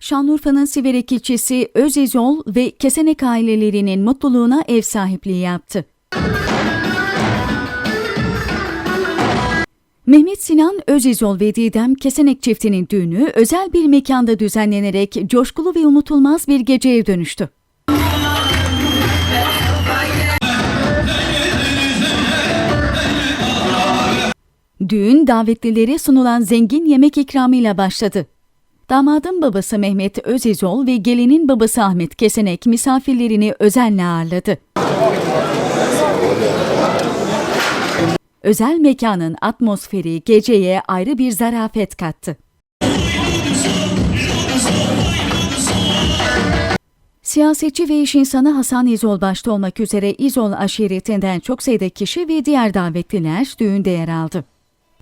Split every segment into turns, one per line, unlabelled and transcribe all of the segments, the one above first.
Şanlıurfa'nın Siverek ilçesi Özezol ve Kesenek ailelerinin mutluluğuna ev sahipliği yaptı. Mehmet Sinan Özezol ve Didem Kesenek çiftinin düğünü özel bir mekanda düzenlenerek coşkulu ve unutulmaz bir geceye dönüştü. Düğün davetlilere sunulan zengin yemek ikramıyla başladı. Damadın babası Mehmet Özizol ve gelinin babası Ahmet Kesenek misafirlerini özenle ağırladı. Özel mekanın atmosferi geceye ayrı bir zarafet kattı. Siyasetçi ve iş insanı Hasan İzol başta olmak üzere İzol aşiretinden çok sayıda kişi ve diğer davetliler düğünde yer aldı.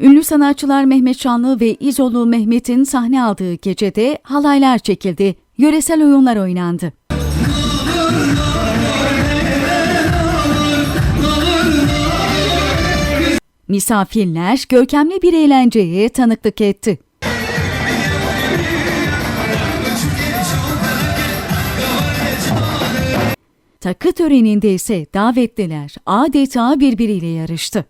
Ünlü sanatçılar Mehmet Şanlı ve İzolu Mehmet'in sahne aldığı gecede halaylar çekildi, yöresel oyunlar oynandı. Misafirler görkemli bir eğlenceye tanıklık etti. Takı töreninde ise davetliler adeta birbiriyle yarıştı.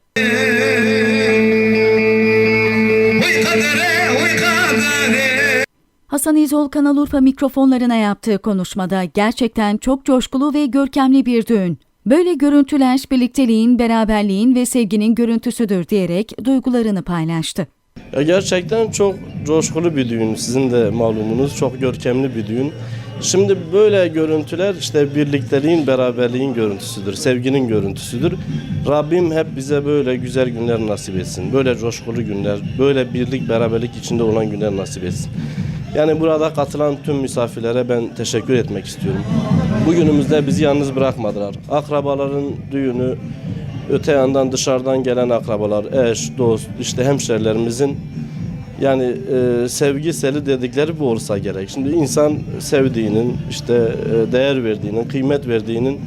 Hasan İzol Kanal Urfa mikrofonlarına yaptığı konuşmada gerçekten çok coşkulu ve görkemli bir düğün. Böyle görüntüler birlikteliğin, beraberliğin ve sevginin görüntüsüdür diyerek duygularını paylaştı.
Ya gerçekten çok coşkulu bir düğün. Sizin de malumunuz çok görkemli bir düğün. Şimdi böyle görüntüler işte birlikteliğin, beraberliğin görüntüsüdür, sevginin görüntüsüdür. Rabbim hep bize böyle güzel günler nasip etsin. Böyle coşkulu günler, böyle birlik, beraberlik içinde olan günler nasip etsin. Yani burada katılan tüm misafirlere ben teşekkür etmek istiyorum. Bugünümüzde bizi yalnız bırakmadılar. Akrabaların düğünü, öte yandan dışarıdan gelen akrabalar, eş, dost, işte hemşerilerimizin yani e, sevgi seli dedikleri bu olsa gerek. Şimdi insan sevdiğinin, işte e, değer verdiğinin, kıymet verdiğinin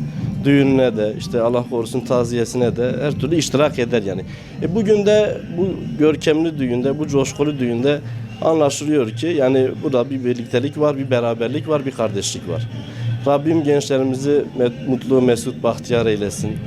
düğününe de, işte Allah korusun taziyesine de her türlü iştirak eder yani. E, bugün de bu görkemli düğünde, bu coşkulu düğünde anlaşılıyor ki yani burada bir birliktelik var, bir beraberlik var, bir kardeşlik var. Rabbim gençlerimizi mutlu, mesut, bahtiyar eylesin.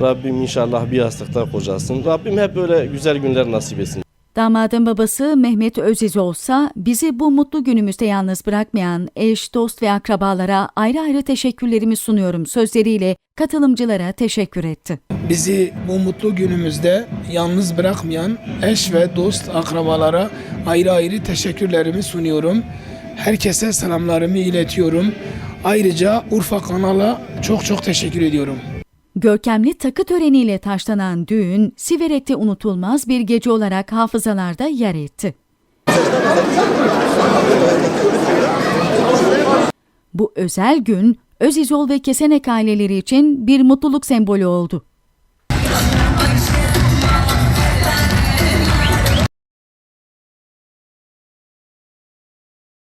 Rabbim inşallah bir yastıkta kocasın. Rabbim hep böyle güzel günler nasip etsin.
Damadın babası Mehmet Öziz olsa bizi bu mutlu günümüzde yalnız bırakmayan eş, dost ve akrabalara ayrı ayrı teşekkürlerimi sunuyorum sözleriyle katılımcılara teşekkür etti.
Bizi bu mutlu günümüzde yalnız bırakmayan eş ve dost akrabalara ayrı ayrı teşekkürlerimi sunuyorum. Herkese selamlarımı iletiyorum. Ayrıca Urfa kanala çok çok teşekkür ediyorum.
Görkemli takı töreniyle taşlanan düğün, Siverek'te unutulmaz bir gece olarak hafızalarda yer etti. Bu özel gün, Özizol ve Kesenek aileleri için bir mutluluk sembolü oldu.